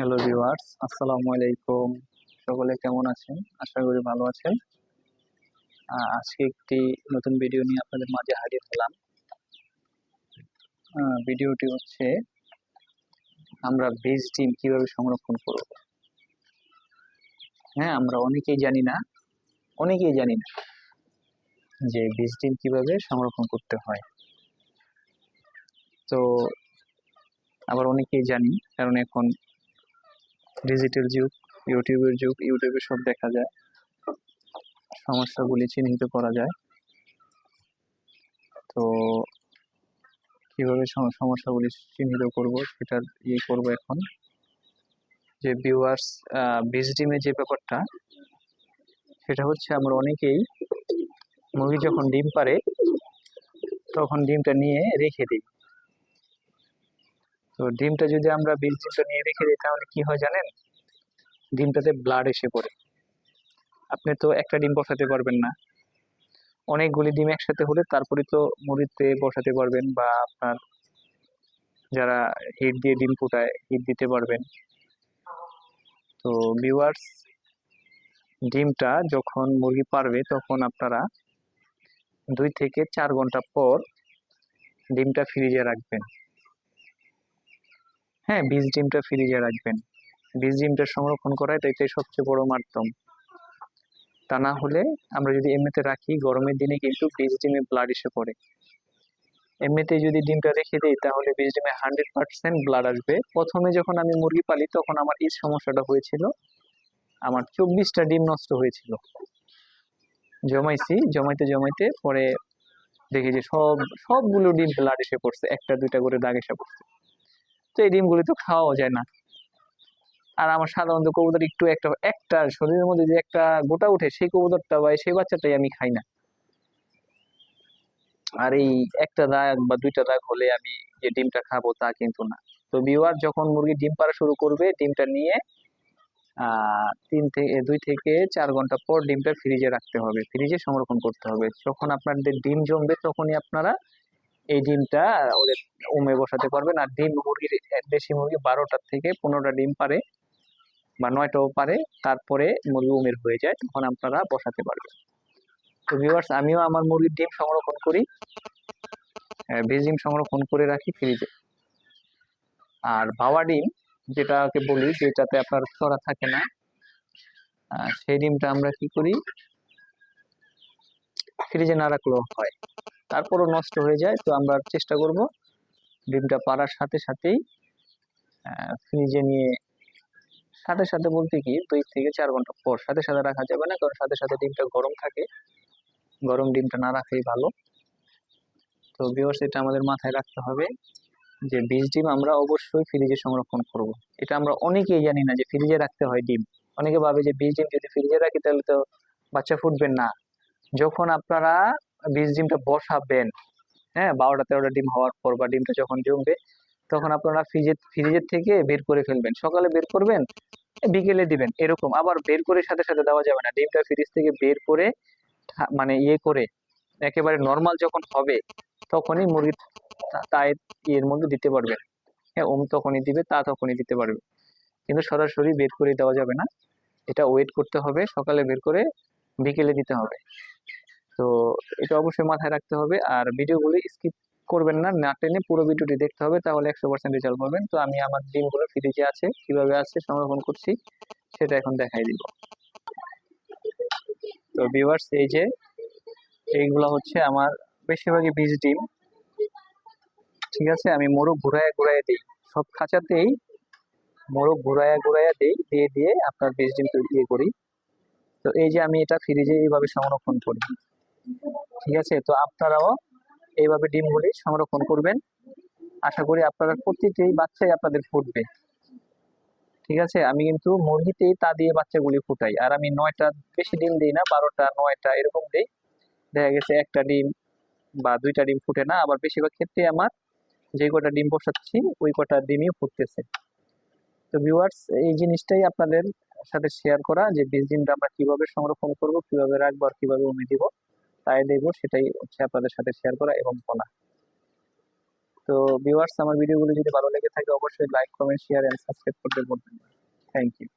Hello viewers আসসালামু আলাইকুম সকলে কেমন আছেন? আশা করি ভালো আছেন। আজকে একটি নতুন ভিডিও নিয়ে আপনাদের মাঝে হাজির হলাম। ভিডিওটি হচ্ছে, আমরা বীজ ডিম কীভাবে সংরক্ষণ করব? হ্যাঁ আমরা অনেকেই জানি না, অনেকেই জানি না যে বীজ ডিম কীভাবে সংরক্ষণ করতে হয়। তো, আবার অনেকেই জানি, কারণ এখন ডিজিটাল যুগ ইউটিউবের যুগ ইউটিউবে সব দেখা যায়। সমস্যাগুলি চিহ্নিত করা যায়। তো কীভাবে সমস্যাগুলি চিহ্নিত করব সেটার ইয়ে করব এখন। যে ভিউয়ার্স বীজ ডিমের যে ব্যাপারটা, সেটা হচ্ছে আমরা অনেকেই মুরগি যখন ডিম পারে তখন ডিমটা নিয়ে রেখে দিই। তো ডিমটা যদি আমরা বীজ নিয়ে রেখে দিই, তাহলে কি হয় জানেন? ডিমটাতে ব্লাড এসে পড়ে। আপনি তো একটা ডিম বসাতে পারবেন না। অনেকগুলি ডিম একসাথে হলে তারপরে তো মুরগিতে বসাতে পারবেন বা আপনার যারা হিট দিয়ে ডিম ফুটায়, হিট দিতে পারবেন। তো ভিউয়ার্স ডিমটা যখন মুরগি পারবে, তখন আপনারা দুই থেকে চার ঘণ্টা পর ডিমটা ফ্রিজে রাখবেন। হ্যাঁ বীজ ডিমটা ফ্রিজে রাখবেন। বীজ ডিমটা সংরক্ষণ করা এটা এটাই সবচেয়ে বড় মাধ্যম। তা না হলে আমরা যদি এমনিতে রাখি, গরমের দিনে কিন্তু বীজ ডিমে ব্লাড এসে পড়ে। এমনিতে যদি ডিমটা রেখে দিই, তাহলে বীজ ডিমে হান্ড্রেড পার্সেন্ট ব্লাড আসবে। প্রথমে যখন আমি মুরগি পালি, তখন আমার এই সমস্যাটা হয়েছিল। আমার চব্বিশটা ডিম নষ্ট হয়েছিল। জমাইছি, জমাইতে জমাইতে পরে দেখি যে সব, সবগুলো ডিম ব্লাড এসে পড়ছে। একটা, দুইটা করে দাগ এসে পড়ছে। তো এই ডিমগুলি তো খাওয়াও যায় না। আর আমার সাধারণত কবুতর একটু একটা একটা শরীরের মধ্যে যে একটা গোটা উঠে, সেই কবুতরটা বা সেই বাচ্চাটাই আমি খাই না। আর এই একটা দাগ বা দুইটা দাগ হলে আমি যে ডিমটা খাব তা কিন্তু না। তো বিওয়ার যখন মুরগি ডিম পাড়া শুরু করবে, ডিমটা নিয়ে তিন থেকে দুই থেকে চার ঘণ্টা পর ডিমটা ফ্রিজে রাখতে হবে। ফ্রিজে সংরক্ষণ করতে হবে। যখন আপনাদের ডিম জমবে, তখনই আপনারা এই ডিমটা ওদের উমে বসাতে পারবেন। আর ডিম মুরগির দেশি মুরগি বারোটার থেকে পনেরোটা ডিম পারে বা নয়টাও পারে। তারপরে মুরগি উমের হয়ে যায়, তখন আপনারা বসাতে পারবেন। তো ভিউয়ার্স আমিও আমার মুরগির ডিম সংরক্ষণ করি। বীজ ডিম সংরক্ষণ করে রাখি ফ্রিজে আর বাবা ডিম, যেটাকে বলি, যেটাতে আপনার ছড়া থাকে না সেই ডিমটা আমরা কি করি? ফ্রিজে না রাখলেও হয়। তারপরও নষ্ট হয়ে যায়। তো আমরা চেষ্টা করব ডিমটা পাড়ার সাথে সাথেই ফ্রিজে নিয়ে সাথে সাথে বলতে কি, দুই থেকে চার ঘণ্টা পর সাথে সাথে রাখা যাবে না। কারণ সাথে সাথে ডিমটা গরম থাকে। গরম ডিমটা না রাখাই ভালো। তো ভিউয়ার্স এটা আমাদের মাথায় রাখতে হবে যে বীজ ডিম আমরা অবশ্যই ফ্রিজে সংরক্ষণ করব। এটা আমরা অনেকেই জানি না যে ফ্রিজে রাখতে হয় ডিম। অনেকে ভাবে যে বীজ ডিম যদি ফ্রিজে রাখি, তাহলে তো বাচ্চা ফুটবে না। যখন আপনারা বীজ ডিমটা বসাবেন। হ্যাঁ বারোটা তেরোটা ডিম হওয়ার পর বা ডিমটা যখন জমবে, তখন আপনারা ফ্রিজে, ফ্রিজের থেকে বের করে ফেলবেন। সকালে বের করবেন, বিকেলে দিবেন, এরকম। আবার বের করে সাথে সাথে দেওয়া যাবে না। ডিমটা ফ্রিজ থেকে বের করে মানে ইয়ে করে, একেবারে নর্মাল যখন হবে, তখনই মুরগি তা- তাই এর মধ্যে দিতে পারবে। হ্যাঁ ওম তখনই দিবে, তা তখনই দিতে পারবে। কিন্তু সরাসরি বের করে দেওয়া যাবে না। এটা ওয়েট করতে হবে, সকালে বের করে বিকেলে দিতে হবে। তো এটা অবশ্যই মাথায় রাখতে হবে। আর ভিডিওগুলো স্কিপ করবেন না না টেনে পুরো ভিডিওটি দেখতে হবে, তাহলে একশো পার্সেন্ট রেজাল্ট পাবেন। তো আমি আমার ডিমগুলো ফ্রিজে আছে, কীভাবে আছে সংরক্ষণ করছি, সেটা এখন দেখাই দিব। তো ভিউয়ার্স এই যে, এইগুলো হচ্ছে আমার বেশিরভাগই বীজ ডিম। ঠিক আছে? আমি মোরগ ঘুরাইয়া ঘুরাইয়া দিই। সব খাঁচাতেই মোরগ ঘুরাইয়া ঘুরাইয়া দিই, দিয়ে দিয়ে আপনার বীজ ডিম তৈরি ইয়ে করি। তো এই যে আমি এটা ফ্রিজে এইভাবে সংরক্ষণ করি। ঠিক আছে? তো আপনারাও এইভাবে ডিমগুলি সংরক্ষণ করবেন। আশা করি আপনারা প্রতিটি বাচ্চাই আপনাদের ফুটবে। ঠিক আছে? আমি কিন্তু মুরগিতেই তা দিয়ে বাচ্চাগুলি ফুটাই। আর আমি নয়টা, বেশি ডিম দিই না, বারোটা, নয়টা এরকম দিই। দেখা গেছে একটা ডিম বা দুইটা ডিম ফুটে না, আবার বেশিরভাগ ক্ষেত্রে আমার যে কটা ডিম বসাচ্ছি, ওই কটা ডিমই ফুটতেছে। তো ভিউয়ার্স এই জিনিসটাই আপনাদের সাথে শেয়ার করা যে বীজ ডিমটা আমরা কীভাবে সংরক্ষণ করব, কীভাবে রাখব, আর কীভাবে উমে দিব। তাই দেখব, সেটাই হচ্ছে আপনাদের সাথে শেয়ার করা এবং বলা। তো ভিউয়ার্স আমার ভিডিওগুলো যদি ভালো লেগে থাকে, অবশ্যই like comment share and subscribe করতে বলবেন থ্যাংক ইউ